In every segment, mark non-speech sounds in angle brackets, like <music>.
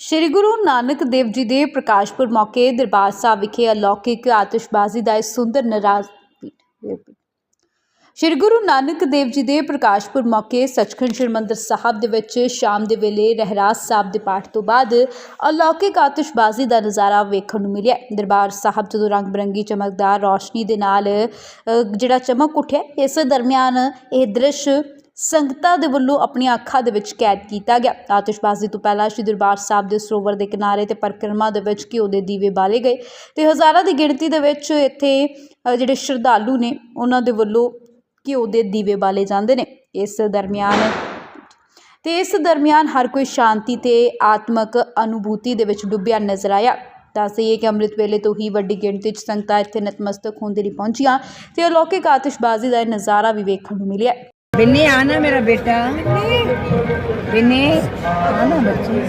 ਸ਼੍ਰੀ ਗੁਰੂ ਨਾਨਕ ਦੇਵ ਜੀ ਦੇ ਪ੍ਰਕਾਸ਼ ਪੁਰਬ ਮੌਕੇ ਦਰਬਾਰ ਸਾਹਿਬ ਵਿਖੇ ਅਲੌਕਿਕ ਆਤਿਸ਼ਬਾਜ਼ੀ ਦਾ ਇਹ ਸੁੰਦਰ ਨਰਾਜ਼ ਸ਼੍ਰੀ ਗੁਰੂ ਨਾਨਕ ਦੇਵ ਜੀ ਦੇ ਪ੍ਰਕਾਸ਼ ਪੁਰਬ ਮੌਕੇ ਸੱਚਖੰਡ ਸ੍ਰੀ ਮੰਦਰ ਸਾਹਿਬ ਦੇ ਵਿੱਚ ਸ਼ਾਮ ਦੇ ਵੇਲੇ ਰਹਿਰਾਸ ਸਾਹਿਬ ਦੇ ਪਾਠ ਤੋਂ ਬਾਅਦ ਅਲੌਕਿਕ ਆਤਿਸ਼ਬਾਜ਼ੀ ਦਾ ਨਜ਼ਾਰਾ ਵੇਖਣ ਨੂੰ ਮਿਲਿਆ। ਦਰਬਾਰ ਸਾਹਿਬ ਜਦੋਂ ਰੰਗ ਬਰੰਗੀ ਚਮਕਦਾਰ ਰੌਸ਼ਨੀ ਦੇ ਨਾਲ ਜਿਹੜਾ ਚਮਕ ਉੱਠਿਆ, ਇਸ ਦਰਮਿਆਨ ਇਹ ਦ੍ਰਿਸ਼ ਸੰਗਤਾਂ ਦੇ ਵੱਲੋਂ ਆਪਣੀਆਂ ਅੱਖਾਂ ਦੇ ਵਿੱਚ ਕੈਦ ਕੀਤਾ ਗਿਆ। ਆਤਿਸ਼ਬਾਜ਼ੀ ਤੋਂ ਪਹਿਲਾਂ ਸ਼੍ਰੀ ਦਰਬਾਰ ਸਾਹਿਬ ਦੇ ਸਰੋਵਰ ਦੇ ਕਿਨਾਰੇ ਤੇ ਪਰਿਕਰਮਾ ਦੇ ਵਿੱਚ ਘਿਓ ਦੇ ਦੀਵੇ ਬਾਲੇ ਗਏ ਤੇ ਹਜ਼ਾਰਾਂ ਦੀ ਗਿਣਤੀ ਦੇ ਵਿੱਚ ਇੱਥੇ ਜਿਹੜੇ ਸ਼ਰਧਾਲੂ ਨੇ, ਉਹਨਾਂ ਦੇ ਵੱਲੋਂ ਘਿਓ ਦੇ ਦੀਵੇ ਬਾਲੇ ਜਾਂਦੇ ਨੇ। ਇਸ ਦਰਮਿਆਨ, ਤੇ ਇਸ ਦਰਮਿਆਨ ਹਰ ਕੋਈ ਸ਼ਾਂਤੀ ਤੇ ਆਤਮਕ ਅਨੁਭੂਤੀ ਦੇ ਵਿੱਚ ਡੁੱਬਿਆ ਨਜ਼ਰ ਆਇਆ। ਦੱਸ ਦਈਏ ਕਿ ਅੰਮ੍ਰਿਤ ਵੇਲੇ ਤੋਂ ਹੀ ਵੱਡੀ ਗਿਣਤੀ 'ਚ ਸੰਗਤਾਂ ਇੱਥੇ ਨਤਮਸਤਕ ਹੋਣ ਦੇ ਲਈ ਪਹੁੰਚੀਆਂ ਤੇ ਅਲੌਕਿਕ ਆਤਿਸ਼ਬਾਜ਼ੀ ਦਾ ਇਹ ਨਜ਼ਾਰਾ ਵੀ ਵੇਖਣ ਨੂੰ ਮਿਲਿਆ। बिन्नी आना मेरा बेटा बिन्नी आना बच्ची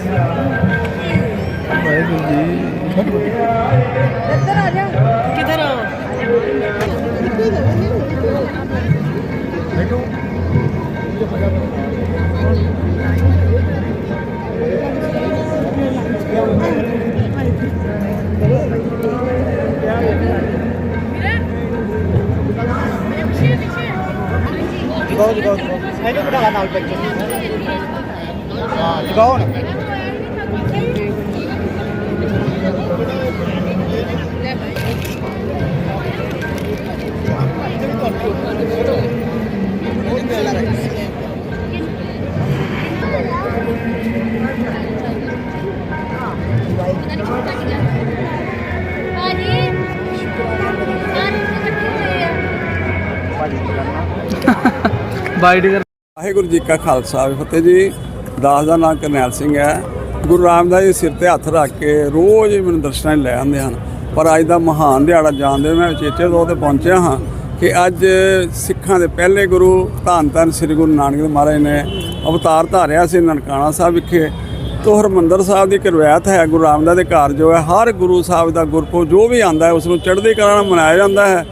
tahu di. Saya juga udah nggak tahu back Nah, di bawah nih. Thank you. <laughs> ਜਗਾਓ ਨਾ ਵਾਹਿਗੁਰੂ ਜੀ ਕਾ ਖਾਲਸਾ ਫਤਿਹ ਜੀ। ਦਾਸ ਦਾ ਨਾਮ ਕਰਨੈਲ ਸਿੰਘ ਹੈ। ਗੁਰੂ ਰਾਮਦਾਸ ਜੀ ਸਿਰ ਤੇ ਹੱਥ ਰੱਖ ਕੇ ਰੋਜ਼ ਮੈਨੂੰ ਦਰਸ਼ਨਾਂ ਲਈ ਲੈ ਆਉਂਦੇ ਹਨ। ਪਰ ਅੱਜ ਦਾ ਮਹਾਨ ਦਿਹਾੜਾ ਜਾਣਦੇ ਮੈਂ ਉਚੇਚੇ ਤੌਰ ਤੇ ਪਹੁੰਚਿਆ ਹਾਂ ਕਿ ਅੱਜ ਸਿੱਖਾਂ ਦੇ ਪਹਿਲੇ ਗੁਰੂ ਧੰਨ ਧੰਨ ਸ੍ਰੀ ਗੁਰੂ ਨਾਨਕ ਦੇਵ ਮਹਾਰਾਜ ਨੇ ਅਵਤਾਰ ਧਾਰਿਆ ਸੀ ਨਨਕਾਣਾ ਸਾਹਿਬ ਵਿਖੇ। ਤੋ ਹਰਮੰਦਰ ਸਾਹਿਬ ਦੀ ਇੱਕ ਹੈ, ਗੁਰੂ ਰਾਮਦਾਸ ਦੇ ਘਰ ਜੋ ਹੈ, ਹਰ ਗੁਰੂ ਸਾਹਿਬ ਦਾ ਗੁਰਪੁਰਬ ਜੋ ਵੀ ਆਂਦਾ ਹੈ, ਉਸ ਨੂੰ ਚੜ੍ਹਦੀ ਕਲਾ ਨਾਲ ਮਨਾਇਆ ਜਾਂਦਾ ਹੈ।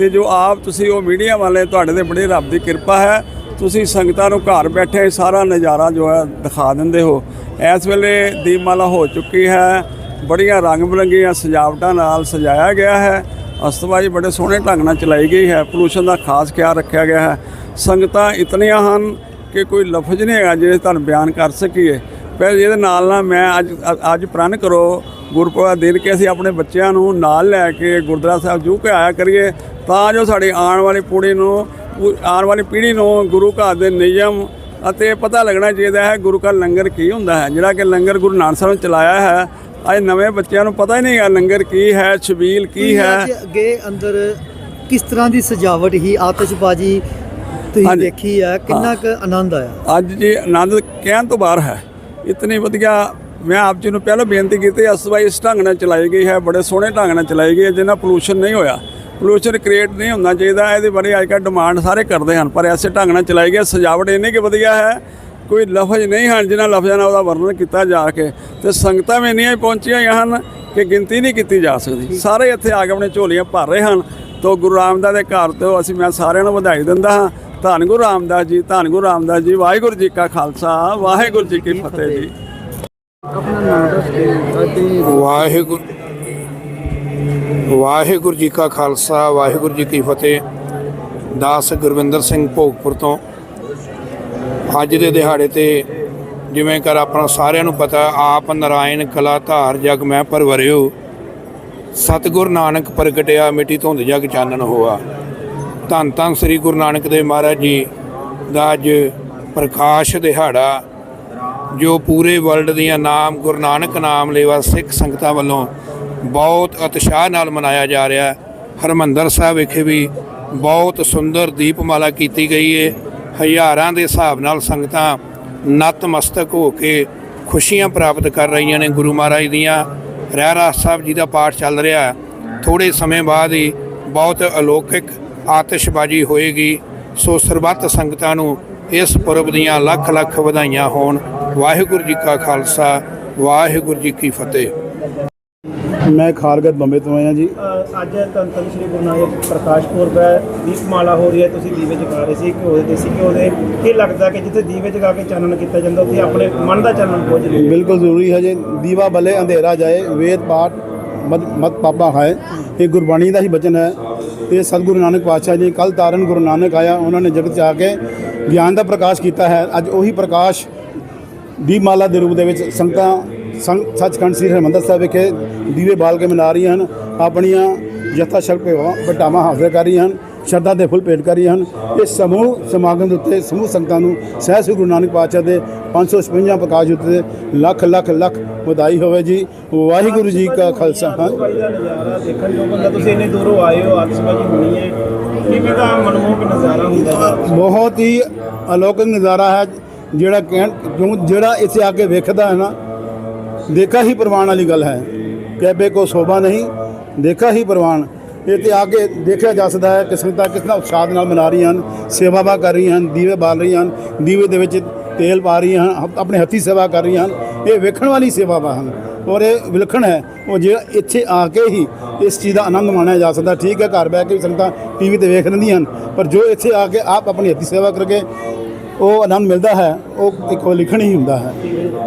ਤੇ ਜੋ ਆਪ ਤੁਸੀਂ ਉਹ ਮੀਡੀਆ ਵਾਲੇ ਤੁਹਾਡੇ ਤੇ ਬੜੀ ਰੱਬ ਦੀ ਕਿਰਪਾ ਹੈ, ਤੁਸੀਂ ਸੰਗਤਾਂ ਨੂੰ ਘਰ ਬੈਠੇ ਸਾਰਾ ਨਜ਼ਾਰਾ ਜੋ ਹੈ ਦਿਖਾ ਦਿੰਦੇ ਹੋ। ਇਸ ਵੇਲੇ ਦੀਪਮਾਲਾ ਹੋ ਚੁੱਕੀ ਹੈ, ਬੜੀਆਂ ਰੰਗ ਬਰੰਗੀਆਂ ਸਜਾਵਟਾਂ ਨਾਲ ਸਜਾਇਆ ਗਿਆ ਹੈ। ਅਸਤਬਾਜੀ ਬੜੇ ਸੋਹਣੇ ਢੰਗ ਨਾਲ ਚਲਾਈ ਗਈ ਹੈ ਪੋਲੂਸ਼ਨ ਦਾ ਖਾਸ ਖਿਆਲ ਰੱਖਿਆ ਗਿਆ ਹੈ। ਸੰਗਤਾਂ ਇਤਨੀਆਂ ਹਨ ਕਿ ਕੋਈ ਲਫ਼ਜ਼ ਨਹੀਂ ਹੈਗਾ ਜਿਹੜੇ ਤੁਹਾਨੂੰ ਬਿਆਨ ਕਰ ਸਕੀਏ। ਪਰ ਇਹਦੇ ਨਾਲ ਨਾਲ ਮੈਂ ਅੱਜ ਅੱਜ ਪ੍ਰਣ ਕਰੋ, ਗੁਰਪੁਰਬ ਦਾ ਦਿਨ ਕਿ ਅਸੀਂ ਆਪਣੇ ਬੱਚਿਆਂ ਨੂੰ ਨਾਲ ਲੈ ਕੇ ਗੁਰਦੁਆਰਾ ਸਾਹਿਬ ਜੂ ਕੇ ਆਇਆ ਕਰੀਏ। ਤਾਂ ਜੋ ਸਾਡੀ ਆਉਣ ਵਾਲੀ ਪੀੜ੍ਹੀ ਨੂੰ ਆਉਣ ਵਾਲੀ ਪੀੜ੍ਹੀ ਨੂੰ ਗੁਰੂ ਘਰ ਦੇ ਨਿਯਮ ਅਤੇ ਪਤਾ ਲੱਗਣਾ ਚਾਹੀਦਾ ਹੈ ਗੁਰੂ ਘਰ ਲੰਗਰ ਕੀ ਹੁੰਦਾ ਹੈ। ਜਿਹੜਾ ਕਿ ਲੰਗਰ ਗੁਰੂ ਨਾਨਕ ਸਾਹਿਬ ਨੇ ਚਲਾਇਆ ਹੈ ਅੱਜ ਨਵੇਂ ਬੱਚਿਆਂ ਨੂੰ ਪਤਾ ਹੀ ਨਹੀਂ ਹੈ ਲੰਗਰ ਕੀ ਹੈ ਛਬੀਲ ਕੀ ਹੈ। ਅੱਗੇ ਅੰਦਰ ਕਿਸ ਤਰ੍ਹਾਂ ਦੀ ਸਜਾਵਟ ਹੀ ਆਤਿਸ਼ਬਾਜ਼ੀ ਤੁਸੀਂ। ਦੇਖੀ ਹੈ ਕਿੰਨਾ ਕੁ ਆਨੰਦ ਆਇਆ? ਅੱਜ ਜੀ ਆਨੰਦ ਕਹਿਣ ਤੋਂ ਬਾਹਰ ਹੈ। ਇਤਨੀ ਵਧੀਆ ਮੈਂ ਆਪ ਜੀ ਨੂੰ ਪਹਿਲਾਂ ਬੇਨਤੀ ਕੀਤੀ ਅਸਵਾਈ ਇਸ ਢੰਗ ਨਾਲ ਚਲਾਈ ਗਈ ਹੈ ਬੜੇ ਸੋਹਣੇ ਢੰਗ ਨਾਲ ਚਲਾਈ ਗਈ ਹੈ ਜਿਹਨਾਂ ਪੋਲੂਸ਼ਨ ਨਹੀਂ ਹੋਇਆ। ਪੋਲੂਸ਼ਨ ਕ੍ਰੀਏਟ ਨਹੀਂ ਹੋਣਾ ਚਾਹੀਦਾ, ਇਹਦੇ ਬਾਰੇ ਅੱਜ ਕੱਲ੍ਹ ਡਿਮਾਂਡ ਸਾਰੇ ਕਰਦੇ ਹਨ, ਪਰ ਐਸੇ ਢੰਗ ਨਾਲ ਚਲਾਈ ਗਈ, ਸਜਾਵਟ ਇੰਨੀ ਕਿ ਵਧੀਆ ਹੈ, ਕੋਈ ਲਫ਼ਜ਼ ਨਹੀਂ ਹਨ ਜਿਨ੍ਹਾਂ ਲਫ਼ਜ਼ਾਂ ਨਾਲ ਉਹਦਾ ਵਰਣਨ ਕੀਤਾ ਜਾ ਕੇ, ਤੇ ਸੰਗਤਾਂ ਵੀ ਇੰਨੀਆਂ ਹੀ ਪਹੁੰਚੀਆਂ ਹੋਈਆਂ ਹਨ ਕਿ ਗਿਣਤੀ ਨਹੀਂ ਕੀਤੀ ਜਾ ਸਕਦੀ। ਸਾਰੇ ਇੱਥੇ ਆ ਕੇ ਆਪਣੇ ਝੋਲੀਆਂ ਭਰ ਰਹੇ ਹਨ, ਤੋਂ ਗੁਰੂ ਰਾਮਦਾਸ ਦੇ ਘਰ ਤੋਂ ਅਸੀਂ, ਮੈਂ ਸਾਰਿਆਂ ਨੂੰ ਵਧਾਈ ਦਿੰਦਾ ਹਾਂ। ਧੰਨ ਗੁਰੂ ਰਾਮਦਾਸ ਜੀ, ਧੰਨ ਗੁਰੂ ਰਾਮਦਾਸ ਜੀ, ਵਾਹਿਗੁਰੂ ਜੀ ਕਾ ਖਾਲਸਾ, ਵਾਹਿਗੁਰੂ ਜੀ ਕੀ ਫਤਿਹ ਜੀ। ਵਾਹਿਗੁਰੂ ਵਾਹਿਗੁਰੂ ਜੀ ਕਾ ਖਾਲਸਾ, ਵਾਹਿਗੁਰੂ ਜੀ ਕੀ ਫਤਿਹ। ਦਾਸ ਗੁਰਵਿੰਦਰ ਸਿੰਘ ਭੋਗਪੁਰ ਤੋਂ। ਅੱਜ ਦੇ ਦਿਹਾੜੇ ਤੇ ਜਿਵੇਂ ਕਰ ਆਪਣਾ ਸਾਰਿਆਂ ਨੂੰ ਪਤਾ, ਆਪ ਨਰਾਇਣ ਕਲਾ ਧਾਰ ਜਗ ਮੈਂ ਪਰਵਰਿਓ। ਸਤਿਗੁਰ ਨਾਨਕ ਪ੍ਰਗਟਿਆ, ਮਿੱਟੀ ਧੁੰਦ ਜਗ ਚਾਨਣ ਹੋਆ। ਧੰਨ ਧੰਨ ਸ੍ਰੀ ਗੁਰੂ ਨਾਨਕ ਦੇਵ ਮਹਾਰਾਜ ਜੀ ਦਾ ਅੱਜ ਪ੍ਰਕਾਸ਼ ਦਿਹਾੜਾ, ਜੋ ਪੂਰੇ ਵਰਲਡ ਦੀਆਂ ਨਾਮ, ਗੁਰੂ ਨਾਨਕ ਨਾਮ ਲੇਵਾ ਸਿੱਖ ਸੰਗਤਾਂ ਵੱਲੋਂ ਬਹੁਤ ਉਤਸ਼ਾਹ ਨਾਲ ਮਨਾਇਆ ਜਾ ਰਿਹਾ ਹੈ। ਹਰਮੰਦਰ ਸਾਹਿਬ ਵਿਖੇ ਵੀ ਬਹੁਤ ਸੁੰਦਰ ਦੀਪਮਾਲਾ ਕੀਤੀ ਗਈ ਹੈ ਹਜ਼ਾਰਾਂ ਦੇ ਹਿਸਾਬ ਨਾਲ ਸੰਗਤਾਂ ਨਤਮਸਤਕ ਹੋ ਕੇ ਖੁਸ਼ੀਆਂ ਪ੍ਰਾਪਤ ਕਰ ਰਹੀਆਂ ਨੇ ਗੁਰੂ ਮਹਾਰਾਜ ਦੀਆਂ। ਰਹਿਰਾਸ ਸਾਹਿਬ ਜੀ ਦਾ ਪਾਠ ਚੱਲ ਰਿਹਾ ਹੈ। ਥੋੜੇ ਸਮੇਂ ਬਾਅਦ ਹੀ ਬਹੁਤ ਅਲੌਕਿਕ ਆਤਿਸ਼ਬਾਜ਼ੀ ਹੋਏਗੀ। ਸੋ ਸਰਬੱਤ ਸੰਗਤਾਂ ਨੂੰ ਇਸ ਪੁਰਬ ਦੀਆਂ ਲੱਖ ਲੱਖ ਵਧਾਈਆਂ ਹੋਣ। ਵਾਹਿਗੁਰੂ ਜੀ ਕਾ ਖਾਲਸਾ, ਵਾਹਿਗੁਰੂ ਜੀ ਕੀ ਫਤਿਹ। ਮੈਂ ਖਾਰਗਤ ਬੰਬੇ ਤੋਂ ਆਇਆ ਜੀ। ਅੱਜ ਧੰਨ ਸ਼੍ਰੀ ਗੁਰੂ ਨਾਨਕ ਪ੍ਰਕਾਸ਼ ਪੁਰਬ ਹੈ। ਦੀਪਮਾਲਾ ਹੋ ਰਹੀ ਹੈ ਤੁਸੀਂ ਦੀਵੇ ਜਗਾ ਰਹੇ ਸੀ ਘਿਓ ਦੇ ਦੇਸੀ ਘਿਓ ਦੇ। ਕੀ ਲੱਗਦਾ ਕਿ ਜਿੱਥੇ ਦੀਵੇ ਜਗਾ ਕੇ ਚਾਨਣ ਕੀਤਾ ਜਾਂਦਾ ਉੱਥੇ ਆਪਣੇ ਮਨ ਦਾ ਚਾਨਣ ਬਹੁਤ ਜ਼ਰੂਰੀ ਬਿਲਕੁਲ ਜ਼ਰੂਰੀ ਹੈ ਜੀ। ਦੀਵਾ ਬਲੇ ਅੰਧੇਰਾ ਜਾਏ ਵੇਦ ਪਾਠ ਮਤ ਮਤ ਪਾਪਾ ਹੈ ਇਹ ਗੁਰਬਾਣੀ ਦਾ ਹੀ ਬਚਨ ਹੈ। ਇਹ ਸਤਿਗੁਰੂ ਨਾਨਕ ਪਾਤਸ਼ਾਹ ਜੀ ਕੱਲ ਤਾਰਨ ਗੁਰੂ ਨਾਨਕ ਆਇਆ ਉਹਨਾਂ ਨੇ ਜਗਤ 'ਚ ਆ ਕੇ ਗਿਆਨ ਦਾ ਪ੍ਰਕਾਸ਼ ਕੀਤਾ ਹੈ। ਅੱਜ ਉਹੀ ਪ੍ਰਕਾਸ਼ ਦੀਪਮਾਲਾ ਦੇ ਰੂਪ ਦੇ ਵਿੱਚ ਸੰਗਤਾਂ ਸੰਗ ਸੱਚਖੰਡ ਸ੍ਰੀ ਹਰਿਮੰਦਰ ਸਾਹਿਬ ਵਿਖੇ ਦੀਵੇ ਬਾਲ ਕੇ ਮਨਾ ਰਹੀਆਂ ਹਨ ਆਪਣੀਆਂ ਯਥਾ ਸ਼ਕਤੀ ਵਟਾਵਾਂ ਹਾਜ਼ਰ ਕਰ ਰਹੀਆਂ ਹਨ ਸ਼ਰਧਾ ਦੇ ਫੁੱਲ ਭੇਟ ਕਰ ਰਹੀਆਂ ਹਨ। ਇਸ ਸਮੂਹ ਸਮਾਗਮ ਦੇ ਉੱਤੇ ਸਮੂਹ ਸੰਗਤਾਂ ਨੂੰ ਸਹਿ ਸ੍ਰੀ ਗੁਰੂ ਨਾਨਕ ਪਾਤਸ਼ਾਹ ਦੇ 556 ਪ੍ਰਕਾਸ਼ ਉੱਤੇ ਲੱਖ ਲੱਖ ਲੱਖ ਵਧਾਈ ਹੋਵੇ ਜੀ। ਵਾਹਿਗੁਰੂ ਜੀ ਕਾ ਖਾਲਸਾ। ਹਾਂ। ਭਾਈ ਦਾ ਨਜ਼ਾਰਾ ਦੇਖਣ ਨੂੰ ਬੰਦਾ ਤੁਸੀਂ ਇੰਨੇ ਦੂਰੋਂ ਆਏ ਹੋ ਆਤਿਸ਼ਬਾਜ਼ੀ ਹੋਣੀ ਹੈ। ਕਿਵੇਂ ਦਾ ਮਨਮੋਹਕ ਨਜ਼ਾਰਾ ਹੁੰਦਾ ਹੈ। ਬਹੁਤ ਹੀ ਅਲੌਕਿਕ ਨਜ਼ਾਰਾ ਹੈ ਜਿਹੜਾ ਜੋ ਜਿਹੜਾ ਇੱਥੇ ਆ ਕੇ ਵੇਖਦਾ ਹੈ ਨਾ ਦੇਖਾ ਹੀ ਪ੍ਰਵਾਨ ਵਾਲੀ ਗੱਲ ਹੈ। ਕਹਿਬੇ ਕੋ ਸੋਭਾ ਨਹੀਂ, ਦੇਖਾ ਹੀ ਪ੍ਰਵਾਨ। ਇਹ ਤੇ ਆ ਕੇ ਦੇਖਿਆ ਜਾ ਸਕਦਾ ਹੈ ਕਿ ਸੰਗਤਾਂ ਕਿਸ ਤਰ੍ਹਾਂ ਉਤਸ਼ਾਹ ਨਾਲ ਮਨਾ ਰਹੀਆਂ ਹਨ ਸੇਵਾਵਾਂ ਕਰ ਰਹੀਆਂ ਹਨ, ਦੀਵੇ ਬਾਲ ਰਹੀਆਂ ਹਨ, ਦੀਵੇ ਦੇ ਵਿੱਚ ਤੇਲ ਪਾ ਰਹੀਆਂ ਹਨ ਆਪਣੇ ਹੱਥੀ ਸੇਵਾ ਕਰ ਰਹੀਆਂ ਹਨ। ਇਹ ਵੇਖਣ ਵਾਲੀ ਸੇਵਾਵਾਂ ਹਨ। ਔਰ ਇਹ ਵਿਲੱਖਣ ਹੈ। ਉਹ ਜਿਹੜਾ ਇੱਥੇ ਆ ਕੇ ਹੀ ਇਸ ਚੀਜ਼ ਦਾ ਆਨੰਦ ਮਾਣਿਆ ਜਾ ਸਕਦਾ, ਠੀਕ ਹੈ, ਘਰ ਬਹਿ ਕੇ ਵੀ ਸੰਗਤਾਂ ਟੀਵੀ ਤੇ ਵੇਖ ਲੈਂਦੀਆਂ ਹਨ। ਪਰ ਜੋ ਇੱਥੇ ਆ ਕੇ ਆਪ ਆਪਣੀ ਹੱਥੀ ਸੇਵਾ ਕਰਕੇ ਉਹ ਆਨੰਦ ਮਿਲਦਾ ਹੈ, ਉਹ ਇੱਕ ਉਹ ਲਿਖਣ ਹੀ ਹੁੰਦਾ ਹੈ।